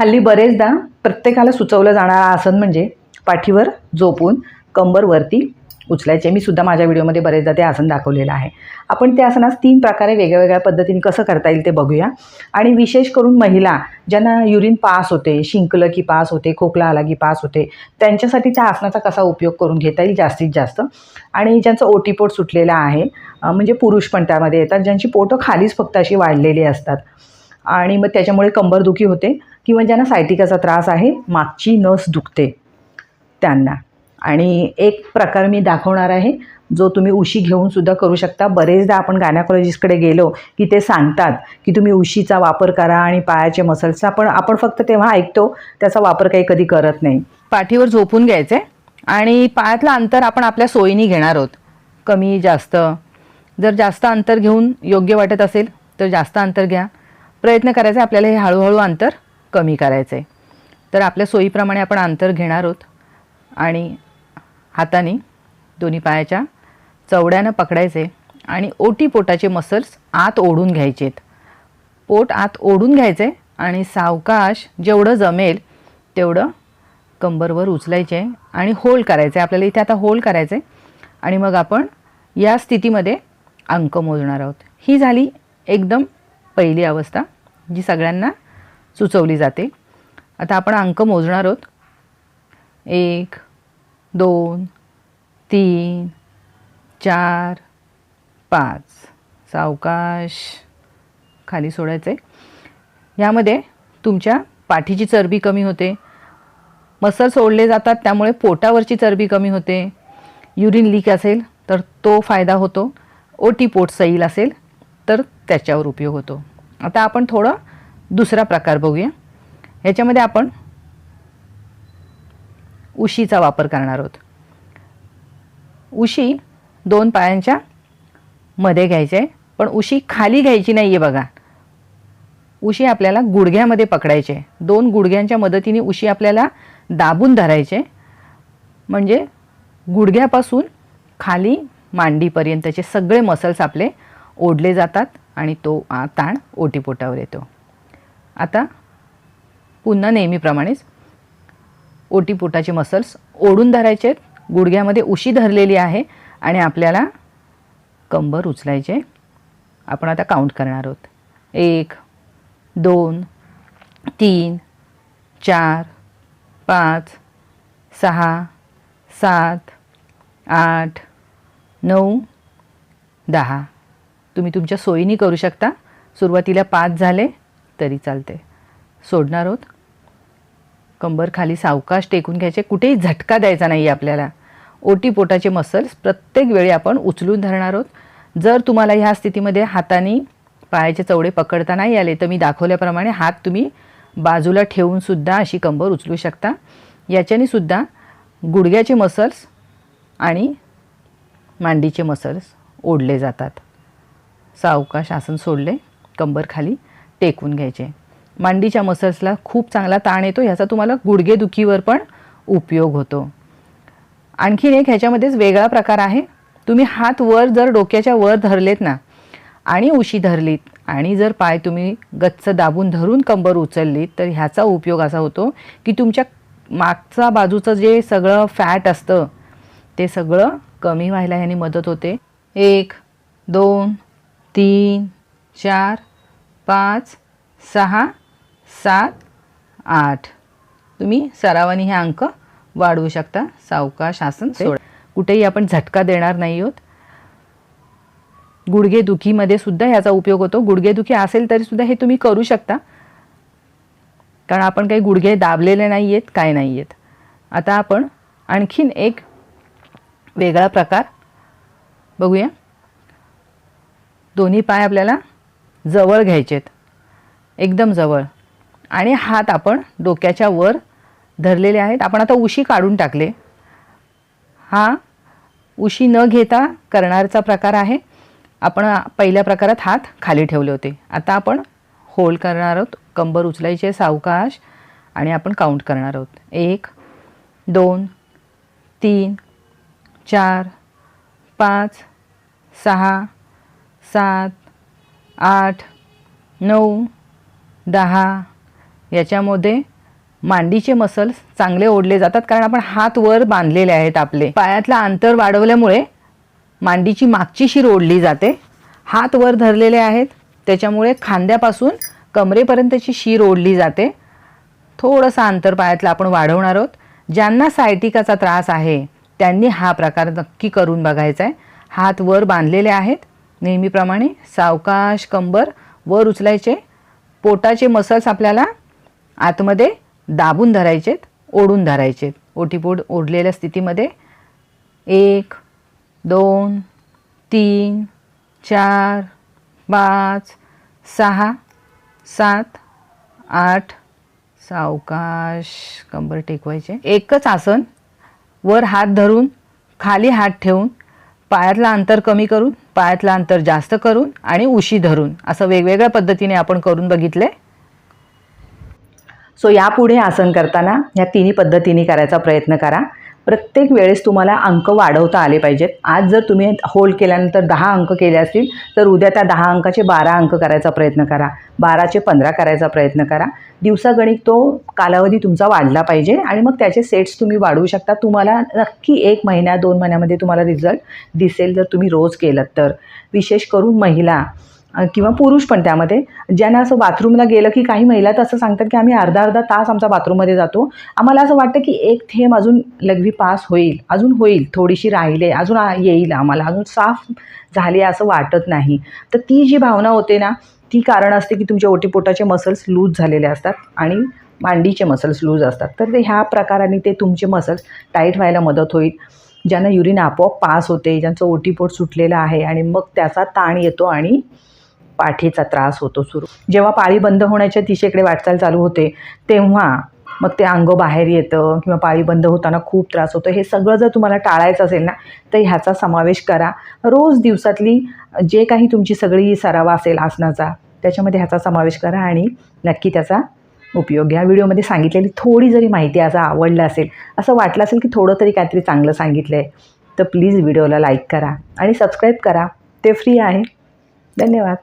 हल्ली बरेचदा प्रत्येकाला सुचवलं जाणारं आसन म्हणजे पाठीवर झोपून कंबरवरती उचलायचे. मी सुद्धा माझ्या व्हिडिओमध्ये बरेचदा ते आसन दाखवलेलं आहे. आपण ते आसनास तीन प्रकारे वेगळ्या वेगळ्या पद्धतीने कसं करता येईल ते बघूया. आणि विशेष करून महिला ज्यांना युरिन पास होते शिंकलं की पास होते खोकला आला की पास होते त्यांच्यासाठी त्या आसनाचा कसा उपयोग करून घेता येईल जास्तीत जास्त. आणि ज्यांचं ओटीपोट सुटलेलं आहे म्हणजे पुरुष पण त्यामध्ये येतात ज्यांची पोटं खालीच फक्त अशी वाढलेली असतात. आणि मग त्याच्यामुळे कंबरदुखी होते किंवा ज्यांना सायटिकाचा त्रास आहे मागची नस दुखते त्यांना. आणि एक प्रकार मी दाखवणार आहे जो तुम्ही उशी घेऊन सुद्धा करू शकता. बरेचदा आपण गायनाकॉलॉजिस्टकडे गेलो की ते सांगतात की तुम्ही उशीचा वापर करा आणि पायाचे मसल्सचा पण आपण फक्त तेव्हा ऐकतो त्याचा वापर काही कधी करत नाही. पाठीवर झोपून घ्यायचे आणि पायातलं अंतर आपण आपल्या सोयीने घेणार आहोत. कमी जास्त. जर जास्त अंतर घेऊन योग्य वाटत असेल तर जास्त अंतर घ्या. प्रयत्न करायचा आपल्याला हे हळूहळू अंतर कमी करायचं आहे तर आपल्या सोयीप्रमाणे आपण अंतर घेणार आहोत आणि हाताने दोन्ही पायाच्या चवड्यानं पकडायचे आणि ओटी पोटाचे मसल्स आत ओढून घ्यायचेत पोट आत ओढून घ्यायचे आणि सावकाश जेवढं जमेल तेवढं कंबरवर उचलायचे आणि होल्ड करायचे. आपल्याला इथे आता होल्ड करायचे आणि मग आपण या स्थितीमध्ये अंक मोजणार आहोत. ही झाली एकदम पहिली अवस्था. जी सगळ्यांना सुचवली जाते. आता आपण अंक मोजणार आहोत. एक दोन तीन चार पाच. सावकाश खाली सोडायचे यामध्ये तुमच्या पाठीची चरबी कमी होते. मसल सोडले जातात त्यामुळे पोटावरची चरबी कमी होते. युरिन लीक असेल तर तो फायदा होतो. ओटी पोट सैल असेल तर त्याच्यावर उपयोग होतो. आता आपण थोडं दुसरा प्रकार बघूया. ह्याच्यामध्ये आपण उशीचा वापर करणार आहोत. उशी दोन पायांच्या मध्ये घ्यायचे आहे पण उशी खाली घ्यायची नाही आहे बघा. उशी आपल्याला गुडघ्यामध्ये पकडायचे दोन गुडघ्यांच्या मदतीने उशी आपल्याला दाबून धरायचे म्हणजे गुडघ्यापासून खाली मांडीपर्यंतचे सगळे मसल्स आपले ओढले जातात. आणि तो आ, ताण ओटीपोटावर येतो. आता पुन्हा नेहमीप्रमाणेच ओटीपोटाचे मसल्स ओढून धरायचे आहेत. गुडघ्यामध्ये उशी धरलेली आहे आणि आपल्याला कंबर उचलायचे आपण आता काउंट करणार आहोत. एक दोन तीन चार पाच सहा सात आठ नऊ दहा. तुम्ही तुमच्या सोयीने करू शकता. सुरुवातीला पाच झाले तरी चालते सोडणार आहोत कंबर खाली सावकाश टेकून घ्यायचे. कुठेही झटका द्यायचा नाही आपल्याला. ओटी पोटाचे मसल्स प्रत्येक वेळी आपण उचलून धरणार आहोत जर तुम्हाला ह्या स्थितीमध्ये हाताने पायाचे चवडे पकडता नाही आले तर मी दाखवल्याप्रमाणे हात तुम्ही बाजूला ठेवूनसुद्धा अशी कंबर उचलू शकता. याच्याने सुद्धा गुडघ्याचे मसल्स आणि मांडीचे मसल्स ओढले जातात. सावकाश आसन सोडले कंबर खाली टेकून घ्यायचे. मांडीच्या मसल्सला खूप चांगला ताण येतो ह्याचा तुम्हाला गुडघेदुखीवर पण उपयोग होतो. आणखीन एक ह्याच्यामध्येच वेगळा प्रकार आहे. तुम्ही हात वर जर डोक्याच्या वर धरलेत ना आणि उशी धरलीत आणि जर पाय तुम्ही गच्च दाबून धरून कंबर उचललीत तर ह्याचा उपयोग असा होतो की तुमच्या मागचा बाजूचं जे सगळं फॅट असतं ते सगळं कमी व्हायला ह्याने मदत होते. एक दोन तीन चार पाच सहा सात आठ. तुम्ही सरावाने हे अंक वाढवू शकता. सावकाश आसन सोड. कुठेही आपण झटका देणार नाही आहोत गुडघेदुखीमध्ये सुद्धा ह्याचा उपयोग होतो. गुडघेदुखी असेल तरी सुद्धा हे तुम्ही करू शकता. कारण आपण काही गुडघे दाबलेले नाही आहेत काय नाही आहेत आता आपण आणखीन एक वेगळा प्रकार बघूया. दोन्ही पाय आपल्याला जवळ घ्यायचेत. एकदम जवळ. आणि हात आपण डोक्याच्या वर धरलेले आहेत. आपण आता उशी काढून टाकले. हा उशी न घेता करणारचा प्रकार आहे. आपण पहिल्या प्रकारात हात खाली ठेवले होते. आता आपण होल्ड करणार आहोत. कंबर उचलायचे सावकाश. आणि आपण काउंट करणार आहोत. एक दोन तीन चार पाच सहा सात आठ नऊ दहा याच्यामध्ये मांडीचे मसल्स चांगले ओढले जातात कारण आपण हात वर बांधलेले आहेत आपले. पायातलं अंतर वाढवल्यामुळे मांडीची मागची शीर ओढली जाते. हात वर धरलेले आहेत. त्याच्यामुळे खांद्यापासून कमरेपर्यंतची शीर ओढली जाते. थोडंसं अंतर पायातलं आपण वाढवणार आहोत. ज्यांना सायटिकाचा त्रास आहे त्यांनी हा प्रकार नक्की करून बघायचा आहे हात वर बांधलेले आहेत. नेहमीप्रमाणे सावकाश कंबर वर उचलायचे. पोटाचे मसल्स आपल्याला आतमध्ये दाबून धरायचेत ओढून धरायचेत. ओटीपोट ओढलेल्या स्थितीमध्ये एक दोन तीन चार पाच सहा सात आठ सावकाश कंबर टेकवायचे. एकच आसन वर हात धरून खाली हात ठेवून पायातलं अंतर कमी करून पायातलं अंतर जास्त करून आणि उशी धरून असं वेगवेगळ्या पद्धतीने आपण करून बघितले. सो यापुढे आसन करताना या तिन्ही पद्धतीने करायचा प्रयत्न करा. प्रत्येक वेळेस तुम्हाला अंक वाढवता आले पाहिजेत. आज जर तुम्ही होल्ड केल्यानंतर दहा अंक केले असतील तर उद्या त्या दहा अंकाचे बारा अंक करायचा प्रयत्न करा. बाराचे पंधरा करायचा प्रयत्न करा. दिवसागणिक तो कालावधी तुमचा वाढला पाहिजे आणि मग त्याचे सेट्स तुम्ही वाढवू शकता. तुम्हाला नक्की एक महिन्या दोन महिन्यामध्ये तुम्हाला रिझल्ट दिसेल जर तुम्ही रोज केलं तर. विशेष करून महिला किंवा पुरुष पण त्यामध्ये. ज्यांना असं बाथरूमला गेलं की काही महिला तर असं सांगतात की आम्ही अर्धा अर्धा तास आमचा बाथरूममध्ये जातो. आम्हाला असं वाटतं की एक थेंब अजून लघवी पास होईल अजून होईल थोडीशी राहिले अजून येईल आम्हाला अजून साफ झाली असं वाटत नाही. तर ती जी भावना होते ना ती कारण असते की तुमच्या ओटीपोटाचे मसल्स लूज झालेले असतात आणि मांडीचे मसल्स लूज असतात. तर ते ह्या प्रकाराने ते तुमचे मसल्स टाईट व्हायला मदत होईल. ज्यांना युरिन आपोआप पास होते ज्यांचं ओटीपोट सुटलेलं आहे आणि मग त्याचा ताण येतो आणि पाठीचा त्रास होतो सुरू. जेव्हा पाळी बंद होण्याच्या दिशेकडे वाटचाल चालू होते तेव्हा मग ते अंग बाहेर येतं किंवा पाळी बंद होताना खूप त्रास होतो. हे सगळं जर तुम्हाला टाळायचं असेल ना तर ह्याचा समावेश करा. रोज दिवसातली जे काही तुमची सगळी सराव असेल आसनाचा त्याच्यामध्ये ह्याचा समावेश करा आणि नक्की त्याचा उपयोग घ्या. व्हिडिओमध्ये सांगितलेली थोडी जरी माहिती असं आवडलं असेल असं वाटलं असेल की थोडं तरी काहीतरी चांगलं सांगितलं आहे तर प्लीज व्हिडिओला लाईक करा आणि सबस्क्राईब करा. ते फ्री आहे. धन्यवाद.